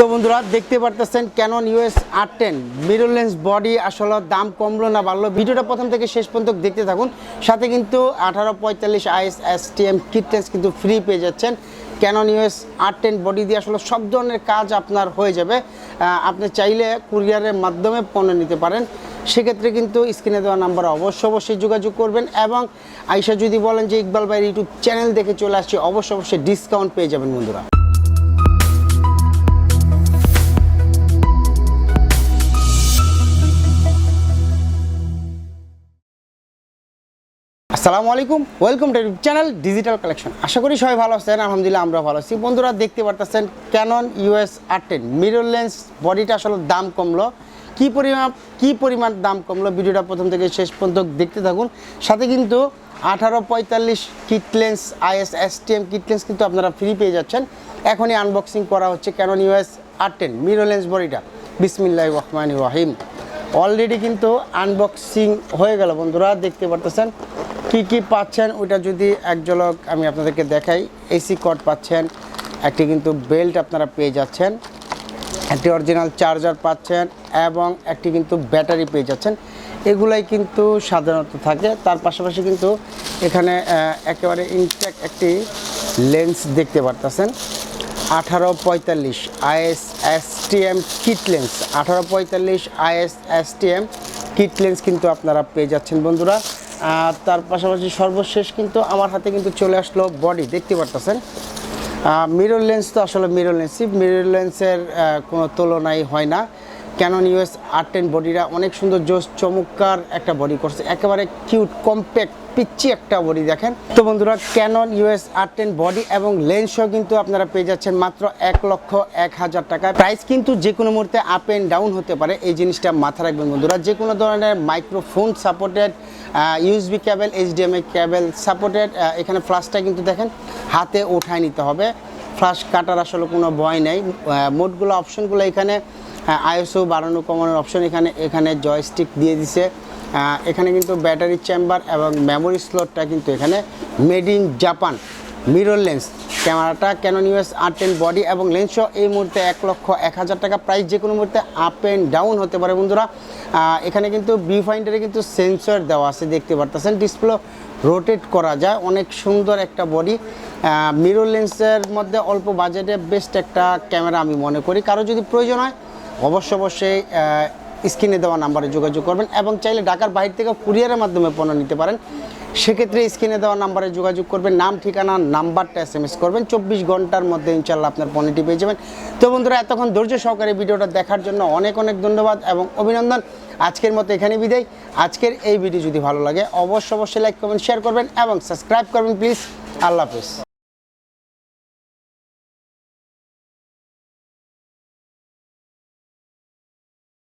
তো বন্ধুরা, দেখতে পারতেছেন Canon EOS R ten mirror lens body আসলে দাম কমলো না বাড়লো? ভিডিওটা প্রথম থেকে শেষ পর্যন্ত দেখতে থাকুন। সাথে কিন্তু আঠারো পঁয়তাল্লিশ IS S T M kit কিন্তু ফ্রি পেয়ে যাচ্ছেন। Canon EOS R ten body দিয়ে আসলে সব ধরনের কাজ আপনার হয়ে যাবে। আপনি চাইলে কুরিয়ারের মাধ্যমে পণ্য নিতে পারেন। সেক্ষেত্রে কিন্তু স্ক্রিনে দেওয়া নাম্বার অবশ্যই অবশ্যই যোগাযোগ করবেন এবং আইসা যদি বলেন যে ইকবাল ভাইয়ের ইউটিউব চ্যানেল দেখে চলে আসছে অবশ্যই অবশ্যই ডিসকাউন্ট পেয়ে যাবেন বন্ধুরা। আসসালামু আলাইকুম, welcome to channel digital collection. আশা করি সবাই ভালো আছেন, আলহামদুলিল্লাহ আমরা ভালো আছি। বন্ধুরা, দেখতে পারতেছেন Canon EOS R ten mirror lens বডিটা আসলে দাম কমলো। কী পরিমাণ কী পরিমাণ দাম কমলো, ভিডিওটা প্রথম থেকে শেষ পর্যন্ত দেখতে থাকুন। সাথে কিন্তু আঠারো পঁয়তাল্লিশ kit lens IS S T M kit lens কিন্তু আপনারা ফ্রি পেয়ে যাচ্ছেন। এখনই আনবক্সিং করা হচ্ছে Canon EOS R ten mirror lens বডিটা বিসমিল্লাহ রহমান রহিম। অলরেডি কিন্তু আনবক্সিং হয়ে গেল, বন্ধুরা, দেখতে পারতেছেন। কি কি পাচ্ছেন? ওইটা যদি এক ঝলক আমি আপনাদেরকে দেখাই। এসি কট পাচ্ছেন, একটি কিন্তু বেল্ট আপনারা পেয়ে যাচ্ছেন। একটি অরিজিনাল চার্জার পাচ্ছেন এবং একটি কিন্তু ব্যাটারি পেয়ে যাচ্ছেন। এগুলাই কিন্তু সাধারণত থাকে। তার পাশাপাশি কিন্তু এখানে একেবারে ইনটেক একটি লেন্স দেখতে পারতেছেন। আঠারো পঁয়তাল্লিশ IS S T M kit lens. আঠারো পঁয়তাল্লিশ IS S T M kit lens কিন্তু আপনারা পেয়ে যাচ্ছেন বন্ধুরা। আর তার পাশাপাশি সর্বশেষ কিন্তু আমার হাতে কিন্তু চলে আসলো বডি, দেখতে পারতেছেন? মিরর লেন্স তো আসলে মিরর লেন্সই মিরর লেন্সের কোনো তুলনাই হয় না। ক্যানন ইউএস আর টেন বডিটা অনেক সুন্দর জোস চমৎকার একটা বডি করছে। একেবারে কিউট কম্প্যাক্ট পিচ্ছি একটা বডি দেখেন। তো বন্ধুরা Canon EOS R ten body এবং লেন্সও কিন্তু আপনারা পেয়ে যাচ্ছেন মাত্র এক লক্ষ এক হাজার টাকা প্রাইস কিন্তু যে কোনো মুহূর্তে আপ অ্যান্ড ডাউন হতে পারে, এই জিনিসটা মাথা রাখবেন বন্ধুরা। যে কোনো ধরনের microphone supported USB cable HDMI cable supported এখানে ফ্লাশটা কিন্তু দেখেন, হাতে ওঠায় নিতে হবে। ফ্লাশ কাটার আসলে কোনো ভয় নেই। মোডগুলো অপশনগুলো এখানে আইএসও বাড়ানো কমানোর অপশন এখানে এখানে জয়স্টিক দিয়ে দিছে। এখানে কিন্তু ব্যাটারি চেম্বার এবং মেমোরি স্লটটা কিন্তু এখানে made in Japan mirror lens ক্যামেরাটা Canon EOS R ten body এবং লেন্সও এই মুহূর্তে এক লক্ষ এক হাজার টাকা প্রাইস যে কোনো মুহূর্তে আপ অ্যান্ড ডাউন হতে পারে বন্ধুরা। এখানে কিন্তু বি ফাইন্ডারে কিন্তু সেন্সর দেওয়া আছে, দেখতে পারতেছেন। ডিসপ্লে রোটেট করা যায়, অনেক সুন্দর একটা বডি মিরর লেন্সের মধ্যে অল্প বাজেটে বেস্ট একটা ক্যামেরা আমি মনে করি। কারও যদি প্রয়োজন হয় অবশ্য অবশ্যই স্ক্রিনে দেওয়া নাম্বারে যোগাযোগ করবেন এবং চাইলে ঢাকার বাইরে থেকে কুরিয়ারের মাধ্যমে পণ্য নিতে পারেন। সেক্ষেত্রে স্ক্রিনে দেওয়া নাম্বারে যোগাযোগ করবেন, নাম, ঠিকানা, নাম্বারটা এস এম এস করবেন। চব্বিশ ঘণ্টার মধ্যে ইনশাল্লাহ আপনার পণ্যটি পেয়ে যাবেন। তো বন্ধুরা, এতক্ষণ ধৈর্য সহকারে ভিডিওটা দেখার জন্য অনেক অনেক ধন্যবাদ এবং অভিনন্দন। আজকের মতো এখানে বিদায়। আজকের এই ভিডিও যদি ভালো লাগে, অবশ্য অবশ্যই লাইক করবেন শেয়ার করবেন এবং সাবস্ক্রাইব করবেন প্লিজ আল্লাহ হাফিজ।